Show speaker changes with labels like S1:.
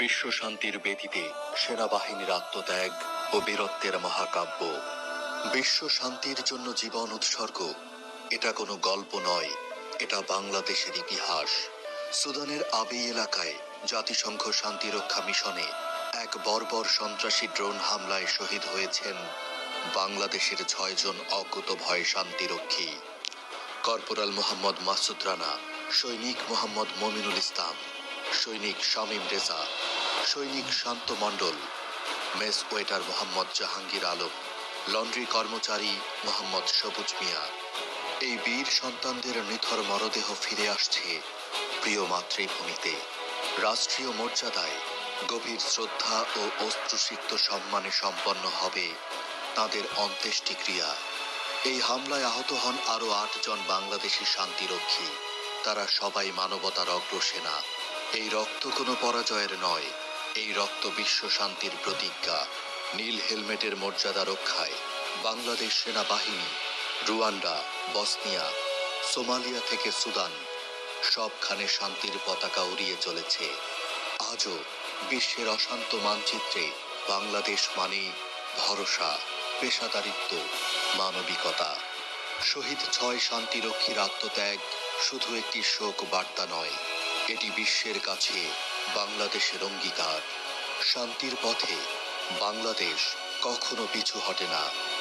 S1: বিশ্ব শান্তির বেদিতে সেনাবাহিনীর আত্মত্যাগ ও বীরত্বের মহাকাব্য। বিশ্ব শান্তির জন্য জীবন উৎসর্গ, এটা কোনো গল্প নয়, এটা বাংলাদেশের ইতিহাস। সুদানের আবি এলাকায় জাতিসংঘ শান্তিরক্ষা মিশনে এক বর্বর সন্ত্রাসী ড্রোন হামলায় শহীদ হয়েছেন বাংলাদেশের ছয়জন অকুত ভয় শান্তিরক্ষী। কর্পোরাল মোহাম্মদ মাসুদ রানা, সৈনিক মোহাম্মদ মমিনুল ইসলাম সৈনিক শামীম রেজা, সৈনিক Shanta Mondal, mess waiter Mohammad Jahangir Alam, laundry কর্মচারী মোহাম্মদ সবুজ মিয়া। এই বীর সন্তানদের নিথর মরদেহ ফিরে আসছে প্রিয় মাতৃভূমিতে। রাষ্ট্রীয় মর্যাদায় গভীর শ্রদ্ধা ও অশ্রুসিক্ত সম্মানে সম্পন্ন হবে তাদের অন্ত্যেষ্টিক্রিয়া এই হামলায় আহত হন আরও আটজন বাংলাদেশি শান্তিরক্ষী। তারা সবাই মানবতার অগ্রসেনা। এই রক্ত কোনো পরাজয়ের নয়। এই রক্ত বিশ্ব শান্তির প্রতিজ্ঞা। নীল হেলমেটের মর্যাদা রক্ষায়। বাংলাদেশ সেনাবাহিনী, রুয়ান্ডা, বসনিয়া, সোমালিয়া থেকে সুদান। সবখানে শান্তির পতাকা উড়িয়ে চলেছে। আজও বিশ্বের অশান্ত মানচিত্রে বাংলাদেশ মানেই ভরসা, পেশাদারিত্ব, মানবিকতা। শহীদ ছয় শান্তিরক্ষীর আত্মত্যাগ শুধু একটি শোক বার্তা নয়। এটি বিশ্বের কাছে বাংলাদেশের অঙ্গীকার। শান্তির পথে বাংলাদেশ কখনো পিছু হটে না।